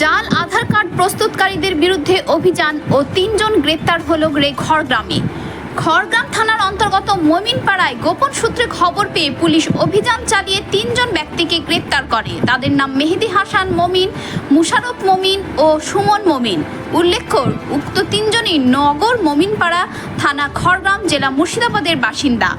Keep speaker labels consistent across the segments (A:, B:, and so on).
A: জাল, আধার কার্ড প্রস্তুতকারীদের বিরুদ্ধে অভিযান ও তিনজন গ্রেপ্তার হল রে খড়গ্রামে। খড়গ্রাম থানার অন্তর্গত মমিনপাড়ায় গোপন সূত্রে খবর পেয়ে পুলিশ অভিযান চালিয়ে তিনজন ব্যক্তিকে গ্রেপ্তার করে। তাদের নাম মেহেদি হাসান মমিন, মুশারফ মমিন ও সুমন মমিন। উল্লেখ্য, উক্ত তিনজনই নগর মমিনপাড়া থানা খড়গ্রাম জেলা মুর্শিদাবাদের বাসিন্দা।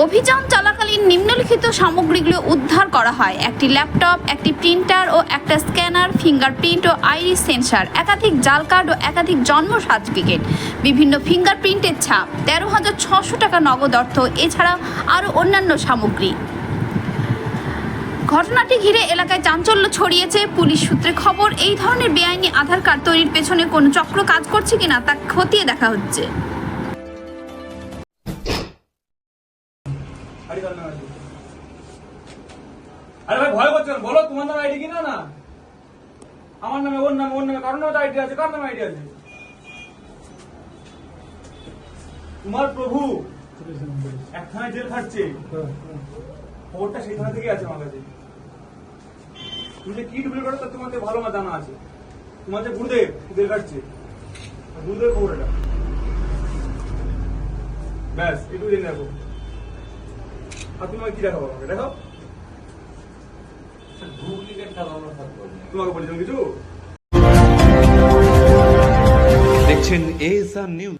A: অভিযান চলাকালীন নিম্নলিখিত সামগ্রীগুলো উদ্ধার করা হয়। একটি ল্যাপটপ, একটি প্রিন্টার ও একটা স্ক্যানার, ফিঙ্গারপ্রিন্ট ও আইরিস সেন্সার, একাধিক জাল কার্ড ও একাধিক জন্ম সার্টিফিকেট, বিভিন্ন ফিঙ্গারপ্রিন্টের ছাপ, তেরো হাজার ছশো টাকা নগদ অর্থ এছাড়া আরও অন্যান্য সামগ্রী। ঘটনাটি ঘিরে এলাকায় চাঞ্চল্য ছড়িয়েছে পুলিশ সূত্রে খবর, এই ধরনের বেআইনি আধার কার্ড তৈরির পেছনে কোনো চক্র কাজ করছে কিনা তা খতিয়ে দেখা হচ্ছে।
B: আরে ভাই ভয় করছেন বলো তোমার নামে আইডি কিনা না আমার নামে ওর নামে ওর নামে কারোর নামে আইডি আছে কার নামে আইডি আছে তোমার প্রভু এক থানায় জেল খাটছে খবরটা সেই থানা থেকে আছে আমার কাছে তুমি যে কি ডুপ্লিকেট করো তার তোমাদের ভালো আমার জানা আছে তোমার যে গুরুদেব জেল খাটছে গুরুদেব খবর এটা ব্যাস একটু জেনে রাখো আর কি দেখাবো আমাকে? দেখাও। তোমাকে বলেছিলাম কিছু?
C: দেখছেন এএসআর নিউজ